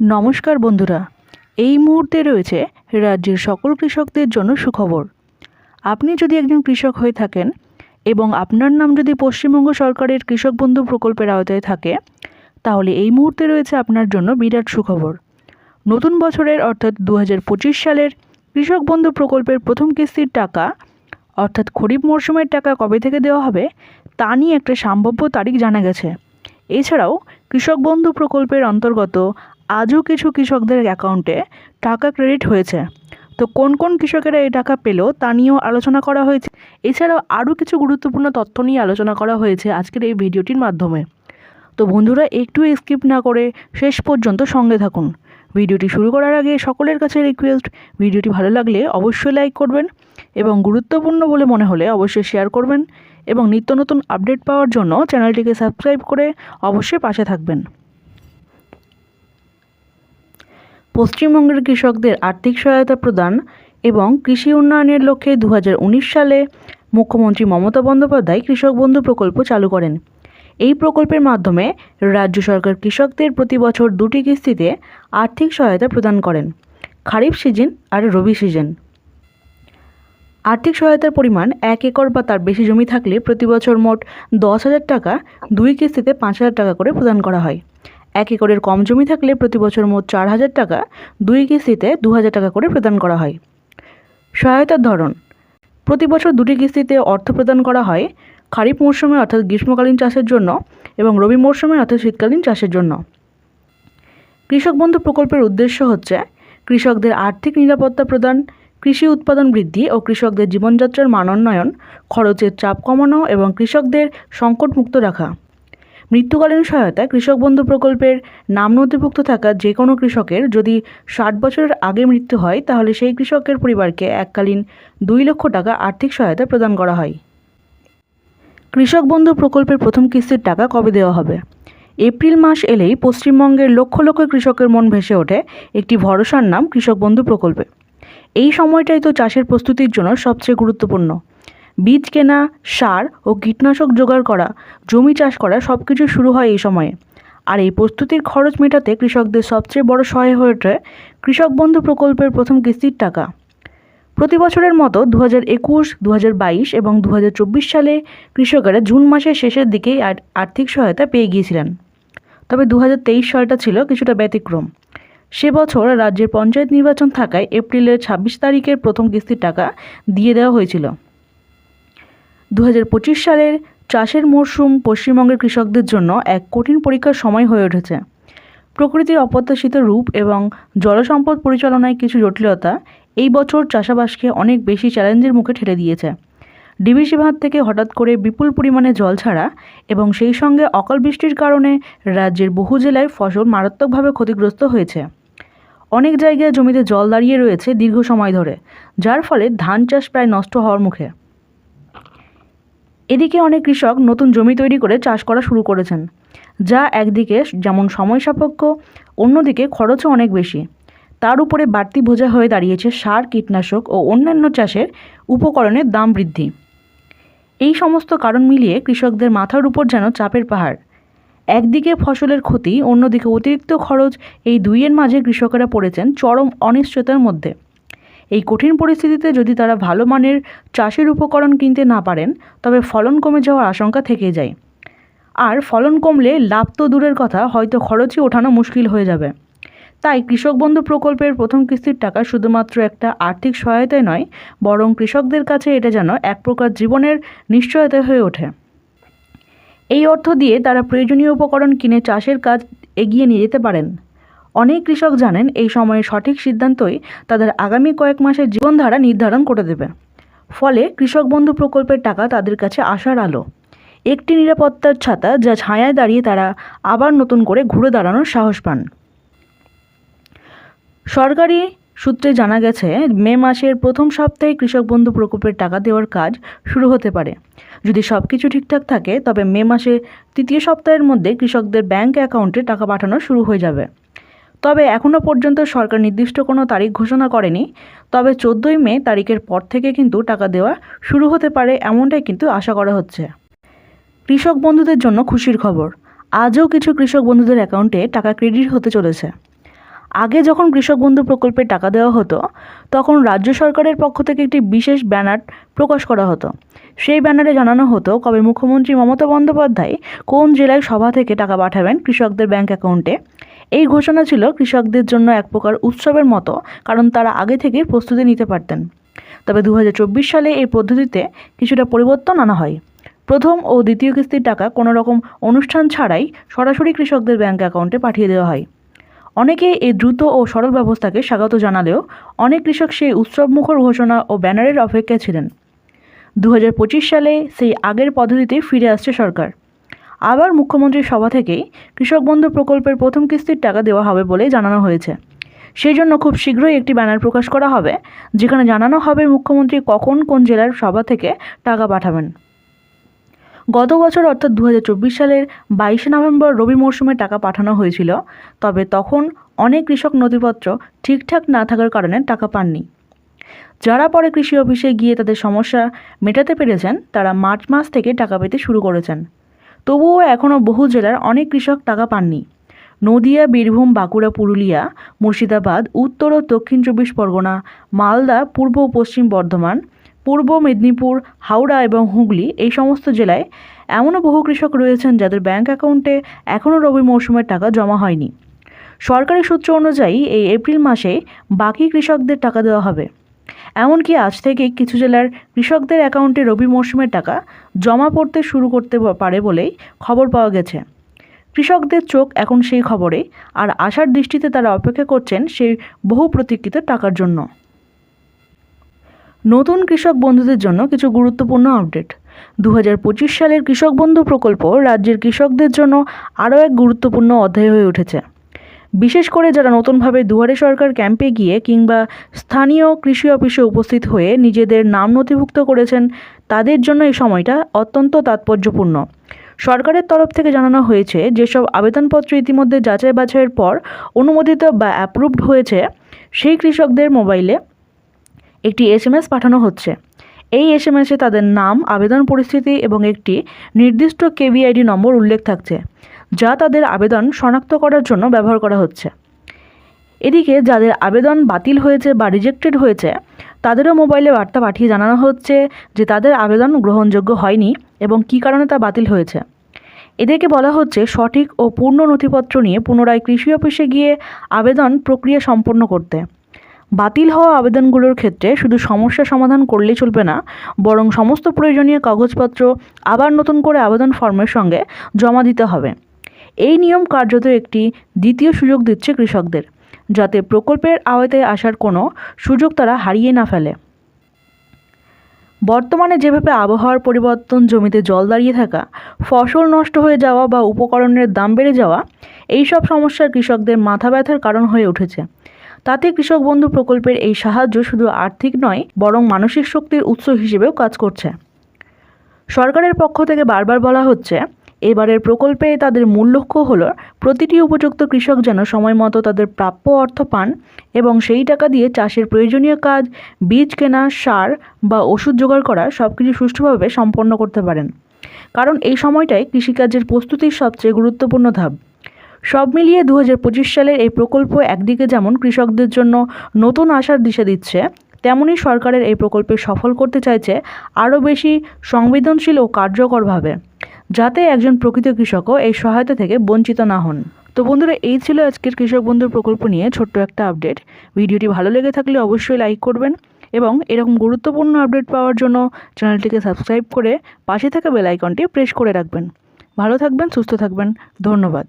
নমস্কার বন্ধুরা। এই মুহূর্তে রয়েছে রাজ্যের সকল কৃষকদের জন্য সুখবর। আপনি যদি একজন কৃষক হয়ে থাকেন এবং আপনার নাম যদি পশ্চিমবঙ্গ সরকারের কৃষক বন্ধু প্রকল্পের আওতায় থাকে, তাহলে এই মুহূর্তে রয়েছে আপনার জন্য বিরাট সুখবর। নতুন বছরের অর্থাৎ দু হাজার পঁচিশ সালের কৃষক বন্ধু প্রকল্পের প্রথম কিস্তির টাকা, অর্থাৎ খরিফ মরশুমের টাকা কবে থেকে দেওয়া হবে, তা নিয়ে একটা সম্ভাব্য তারিখ জানা গেছে। এছাড়াও কৃষক বন্ধু প্রকল্পের অন্তর্গত আজও কিছু কৃষকদের অ্যাকাউন্টে টাকা ক্রেডিট হয়েছে। তো কোন কোন কৃষকেরা এই টাকা পেল তা নিয়েও আলোচনা করা হয়েছে। এছাড়াও আরও কিছু গুরুত্বপূর্ণ তথ্য নিয়ে আলোচনা করা হয়েছে আজকের এই ভিডিওটির মাধ্যমে। তো বন্ধুরা, একটু স্কিপ না করে শেষ পর্যন্ত সঙ্গে থাকুন। ভিডিওটি শুরু করার আগে সকলের কাছে রিকোয়েস্ট ভিডিওটি ভালো লাগলে অবশ্যই লাইক করবেন এবং গুরুত্বপূর্ণ বলে মনে হলে অবশ্যই শেয়ার করবেন এবং নিত্য নতুন আপডেট পাওয়ার জন্য চ্যানেলটিকে সাবস্ক্রাইব করে অবশ্যই পাশে থাকবেন। পশ্চিমবঙ্গের কৃষকদের আর্থিক সহায়তা প্রদান এবং কৃষি উন্নয়নের লক্ষ্যে দু হাজার উনিশ সালে মুখ্যমন্ত্রী মমতা বন্দ্যোপাধ্যায় কৃষক বন্ধু প্রকল্প চালু করেন। এই প্রকল্পের মাধ্যমে রাজ্য সরকার কৃষকদের প্রতি বছর দুটি কিস্তিতে আর্থিক সহায়তা প্রদান করেন, খারিফ সিজন আর রবি সিজন। আর্থিক সহায়তার পরিমাণ এক একর বা তার বেশি জমি থাকলে প্রতি বছর মোট দশ হাজার টাকা দুই কিস্তিতে পাঁচ হাজার টাকা করে প্রদান করা হয়। এক একরের কম জমি থাকলে প্রতি বছর মোট চার হাজার টাকা দুই কিস্তিতে দু হাজার টাকা করে প্রদান করা হয়। সহায়তার ধরন, প্রতি বছর দুটি কিস্তিতে অর্থ প্রদান করা হয় খারিফ মরশুমে অর্থাৎ গ্রীষ্মকালীন চাষের জন্য এবং রবি মরশুমে অর্থাৎ শীতকালীন চাষের জন্য। কৃষক বন্ধু প্রকল্পের উদ্দেশ্য হচ্ছে কৃষকদের আর্থিক নিরাপত্তা প্রদান, কৃষি উৎপাদন বৃদ্ধি ও কৃষকদের জীবনযাত্রার মানোন্নয়ন খরচের চাপ কমানো এবং কৃষকদের সংকটমুক্ত রাখা। মৃত্যুকালীন সহায়তা কৃষক বন্ধু প্রকল্পের নাম নথিভুক্ত থাকা যে কোনো কৃষকের যদি ষাট বছরের আগে মৃত্যু হয়, তাহলে সেই কৃষকের পরিবারকে এককালীন দুই লক্ষ টাকা আর্থিক সহায়তা প্রদান করা হয়। কৃষক বন্ধু প্রকল্পের প্রথম কিস্তির টাকা কবে দেওয়া হবে? এপ্রিল মাস এলেই পশ্চিমবঙ্গের লক্ষ লক্ষ কৃষকের মন ভেসে ওঠে একটি ভরসার নাম কৃষক বন্ধু প্রকল্পে। এই সময়টাই তো চাষের প্রস্তুতির জন্য সবচেয়ে গুরুত্বপূর্ণ। বীজ কেনা সার ও কীটনাশক জোগাড় করা, জমি চাষ করা সব কিছু শুরু হয় এই সময়ে। আর এই প্রস্তুতির খরচ মেটাতে কৃষকদের সবচেয়ে বড় সহায় হয়ে ওঠে কৃষক বন্ধু প্রকল্পের প্রথম কিস্তির টাকা। প্রতি বছরের মতো দু হাজার একুশ দু হাজার বাইশ এবং দু হাজার চব্বিশ সালে কৃষকেরা জুন মাসের শেষের দিকেই আর- আর্থিক সহায়তা পেয়ে গিয়েছিলেন। তবে দু হাজার তেইশ সালটা ছিল কিছুটা ব্যতিক্রম। সে বছর রাজ্যের পঞ্চায়েত নির্বাচন থাকায় এপ্রিলের ছাব্বিশ তারিখের প্রথম কিস্তির টাকা দিয়ে দেওয়া হয়েছিল। দু হাজার পঁচিশ সালের চাষের মরশুম পশ্চিমবঙ্গের কৃষকদের জন্য এক কঠিন পরীক্ষার সময় হয়ে উঠেছে। প্রকৃতির অপ্রত্যাশিত রূপ এবং জলসম্পদ পরিচালনায় কিছু জটিলতা এই বছর চাষাবাসকে অনেক বেশি চ্যালেঞ্জের মুখে ঠেলে দিয়েছে। ডিবিসি বাঁধ থেকে হঠাৎ করে বিপুল পরিমাণে জল ছাড়া এবং সেই সঙ্গে অকাল বৃষ্টির কারণে রাজ্যের বহু জেলায় ফসল মারাত্মকভাবে ক্ষতিগ্রস্ত হয়েছে। অনেক জায়গায় জমিতে জল দাঁড়িয়ে রয়েছে দীর্ঘ সময় ধরে, যার ফলে ধান চাষ প্রায় নষ্ট হওয়ার মুখে। এদিকে অনেক কৃষক নতুন জমি তৈরি করে চাষ করা শুরু করেছেন, যা একদিকে যেমন সময় সাপেক্ষ, অন্যদিকে খরচও অনেক বেশি। তার উপরে বাড়তি বোঝা হয়ে দাঁড়িয়েছে সার, কীটনাশক ও অন্যান্য চাষের উপকরণের দাম বৃদ্ধি। এই সমস্ত কারণ মিলিয়ে কৃষকদের মাথার উপর যেন চাপের পাহাড়। একদিকে ফসলের ক্ষতি, অন্যদিকে অতিরিক্ত খরচ, এই দুইয়ের মাঝে কৃষকেরা পড়েছেন চরম অনিশ্চয়তার মধ্যে। এই কঠিন পরিস্থিতিতে যদি তারা ভালো মানের চাষের উপকরণ কিনতে না পারেন, তবে ফলন কমে যাওয়ার আশঙ্কা থেকে যায়। আর ফলন কমলে লাভ তো দূরের কথা, হয়তো খরচই ওঠানো মুশকিল হয়ে যাবে। তাই কৃষক বন্ধু প্রকল্পের প্রথম কিস্তির টাকা শুধুমাত্র একটা আর্থিক সহায়তায় নয়, বরং কৃষকদের কাছে এটা যেন এক প্রকার জীবনের নিশ্চয়তা হয়ে ওঠে। এই অর্থ দিয়ে তারা প্রয়োজনীয় উপকরণ কিনে চাষের কাজ এগিয়ে নিয়ে যেতে পারেন। অনেক কৃষক জানেন এই সময়ে সঠিক সিদ্ধান্তই তাদের আগামী কয়েক মাসের জীবনধারা নির্ধারণ করে দেবে। ফলে কৃষক বন্ধু প্রকল্পের টাকা তাদের কাছে আসার আলো। একটি নিরাপত্তার ছাতা যা ছায়ায় দাঁড়িয়ে তারা আবার নতুন করে ঘুরে দাঁড়ানোর সাহস পান। সরকারি সূত্রে জানা গেছে, মে মাসের প্রথম সপ্তাহে কৃষক বন্ধু প্রকল্পের টাকা দেওয়ার কাজ শুরু হতে পারে। যদি সব কিছু ঠিকঠাক থাকে, তবে মে মাসে তৃতীয় সপ্তাহের মধ্যে কৃষকদের ব্যাংক অ্যাকাউন্টে টাকা পাঠানো শুরু হয়ে যাবে। তবে এখনও পর্যন্ত সরকার নির্দিষ্ট কোনো তারিখ ঘোষণা করেনি। তবে চোদ্দোই মে তারিখের পর থেকে কিন্তু টাকা দেওয়া শুরু হতে পারে এমনটাই কিন্তু আশা করা হচ্ছে। কৃষক বন্ধুদের জন্য খুশির খবর। আজও কিছু কৃষক বন্ধুদের অ্যাকাউন্টে টাকা ক্রেডিট হতে চলেছে। আগে যখন কৃষক বন্ধু প্রকল্পে টাকা দেওয়া হতো, তখন রাজ্য সরকারের পক্ষ থেকে একটি বিশেষ ব্যানার প্রকাশ করা হতো। সেই ব্যানারে জানানো হতো কবে মুখ্যমন্ত্রী মমতা বন্দ্যোপাধ্যায় কোন জেলায় সভা থেকে টাকা পাঠাবেন কৃষকদের ব্যাংক অ্যাকাউন্টে। এই ঘোষণা ছিল কৃষকদের জন্য এক প্রকার উৎসবের মতো, কারণ তারা আগে থেকে প্রস্তুতি নিতে পারতেন। তবে দু হাজার চব্বিশ সালে এই পদ্ধতিতে কিছুটা পরিবর্তন আনা হয়। প্রথম ও দ্বিতীয় কিস্তির টাকা কোনো রকম অনুষ্ঠান ছাড়াই সরাসরি কৃষকদের ব্যাংক অ্যাকাউন্টে পাঠিয়ে দেওয়া হয়। অনেকে এই দ্রুত ও সরল ব্যবস্থাকে স্বাগত জানালেও অনেক কৃষক সেই উৎসবমুখর ঘোষণা ও ব্যানারের অপেক্ষায় ছিলেন। দু হাজার পঁচিশ সালে সেই আগের পদ্ধতিতে ফিরে আসছে সরকার। আবার মুখ্যমন্ত্রীর সভা থেকেই কৃষক বন্ধু প্রকল্পের প্রথম কিস্তির টাকা দেওয়া হবে বলে জানানো হয়েছে। সেই জন্য খুব শীঘ্রই একটি ব্যানার প্রকাশ করা হবে, যেখানে জানানো হবে মুখ্যমন্ত্রী কখন কোন জেলার সভা থেকে টাকা পাঠাবেন। গত বছর অর্থাৎ দু হাজার চব্বিশ সালের বাইশে নভেম্বর রবি মরশুমে টাকা পাঠানো হয়েছিল, তবে তখন অনেক কৃষক নথিপত্র ঠিকঠাক না থাকার কারণে টাকা পাননি। যারা পরে কৃষি অফিসে গিয়ে তাদের সমস্যা মেটাতে পেরেছেন, তারা মার্চ মাস থেকে টাকা পেতে শুরু করেছেন। তবুও এখনও বহু জেলার অনেক কৃষক টাকা পাননি। নদিয়া, বীরভূম, বাঁকুড়া, পুরুলিয়া, মুর্শিদাবাদ, উত্তর ও দক্ষিণ চব্বিশ পরগনা, মালদা, পূর্ব ও পশ্চিম বর্ধমান, পূর্ব মেদিনীপুর, হাওড়া এবং হুগলি এই সমস্ত জেলায় এমনও বহু কৃষক রয়েছেন যাদের ব্যাংক অ্যাকাউন্টে এখনও রবি মৌসুমের টাকা জমা হয়নি। সরকারি সূত্র অনুযায়ী এই এপ্রিল মাসে বাকি কৃষকদের টাকা দেওয়া হবে। এমনকি আজ থেকে কিছু জেলার কৃষকদের অ্যাকাউন্টে রবি মরশুমের টাকা জমা পড়তে শুরু করতে পারে বলেই খবর পাওয়া গেছে। কৃষকদের চোখ এখন সেই খবরে, আর আশার দৃষ্টিতে তারা অপেক্ষা করছেন সেই বহু প্রতীক্ষিত টাকার জন্য। নতুন কৃষক বন্ধুদের জন্য কিছু গুরুত্বপূর্ণ আপডেট। দু হাজার পঁচিশ সালের কৃষক বন্ধু প্রকল্প রাজ্যের কৃষকদের জন্য আরও এক গুরুত্বপূর্ণ অধ্যায় হয়ে উঠেছে। বিশেষ করে যারা নতুনভাবে দুয়ারে সরকার ক্যাম্পে গিয়ে কিংবা স্থানীয় কৃষি অফিসে উপস্থিত হয়ে নিজেদের নাম নথিভুক্ত করেছেন, তাদের জন্য এই সময়টা অত্যন্ত তাৎপর্যপূর্ণ। সরকারের তরফ থেকে জানানো হয়েছে, যেসব আবেদনপত্র ইতিমধ্যে যাচাই বাছাইয়ের পর অনুমোদিত বা অ্যাপ্রুভড হয়েছে, সেই কৃষকদের মোবাইলে একটি এসএমএস পাঠানো হচ্ছে। এই এসএমএসে তাদের নাম, আবেদন পরিস্থিতি এবং একটি নির্দিষ্ট কেভিআইডি নম্বর উল্লেখ থাকছে। যা তাদের আবেদন শনাক্ত করার জন্য ব্যবহার করা হচ্ছে। এদিকে যাদের আবেদন বাতিল হয়েছে বা রিজেক্টেড হয়েছে, তাদেরও মোবাইলে বার্তা পাঠিয়ে জানানো হচ্ছে যে তাদের আবেদন গ্রহণযোগ্য হয়নি এবং কী কারণে তা বাতিল হয়েছে। এদেরকে বলা হচ্ছে সঠিক ও পূর্ণ নথিপত্র নিয়ে পুনরায় কৃষি অফিসে গিয়ে আবেদন প্রক্রিয়া সম্পন্ন করতে। বাতিল হওয়া আবেদনগুলোর ক্ষেত্রে শুধু সমস্যা সমাধান করলেই চলবে না, বরং সমস্ত প্রয়োজনীয় কাগজপত্র আবার নতুন করে আবেদন ফর্মের সঙ্গে জমা দিতে হবে। এই নিয়ম কার্যত একটি দ্বিতীয় সুযোগ দিচ্ছে কৃষকদের, যাতে প্রকল্পের আওতায় আসার কোনো সুযোগ তারা হারিয়ে না ফেলে। বর্তমানে যেভাবে আবহাওয়ার পরিবর্তন জমিতে জল দাঁড়িয়ে থাকা, ফসল নষ্ট হয়ে যাওয়া বা উপকরণের দাম বেড়ে যাওয়া এই সব সমস্যার কৃষকদের মাথা ব্যথার কারণ হয়ে উঠেছে। তাতে কৃষক বন্ধু প্রকল্পের এই সাহায্য শুধু আর্থিক নয়, বরং মানসিক শক্তির উৎস হিসেবেও কাজ করছে। সরকারের পক্ষ থেকে বারবার বলা হচ্ছে এবারের প্রকল্পে তাদের মূল লক্ষ্য হলো প্রতিটি উপযুক্ত কৃষক যেন সময় মতো তাদের প্রাপ্য অর্থ পান এবং সেই টাকা দিয়ে চাষের প্রয়োজনীয় কাজ, বীজ কেনা, সার বা ওষুধ জোগাড় করা সব কিছু সুষ্ঠুভাবে সম্পন্ন করতে পারেন। কারণ এই সময়টাই কৃষিকাজের প্রস্তুতির সবচেয়ে গুরুত্বপূর্ণ ধাপ। সব মিলিয়ে দু হাজার পঁচিশ সালের এই প্রকল্প একদিকে যেমন কৃষকদের জন্য নতুন আশার দিশা দিচ্ছে তেমনই সরকারের এই প্রকল্পে সফল করতে চাইছে আরও বেশি সংবেদনশীল ও কার্যকরভাবে। যাতে একজন প্রকৃত কৃষকও এই সহায়তা থেকে বঞ্চিত না হন। তো বন্ধুরা, এই ছিল আজকের কৃষক বন্ধুর প্রকল্প নিয়ে ছোট্ট একটা আপডেট। ভিডিওটি ভালো লেগে থাকলে অবশ্যই লাইক করবেন এবং এরকম গুরুত্বপূর্ণ আপডেট পাওয়ার জন্য চ্যানেলটিকে সাবস্ক্রাইব করে পাশে থাকা বেল আইকনটি প্রেস করে রাখবেন। ভালো থাকবেন, সুস্থ থাকবেন। ধন্যবাদ।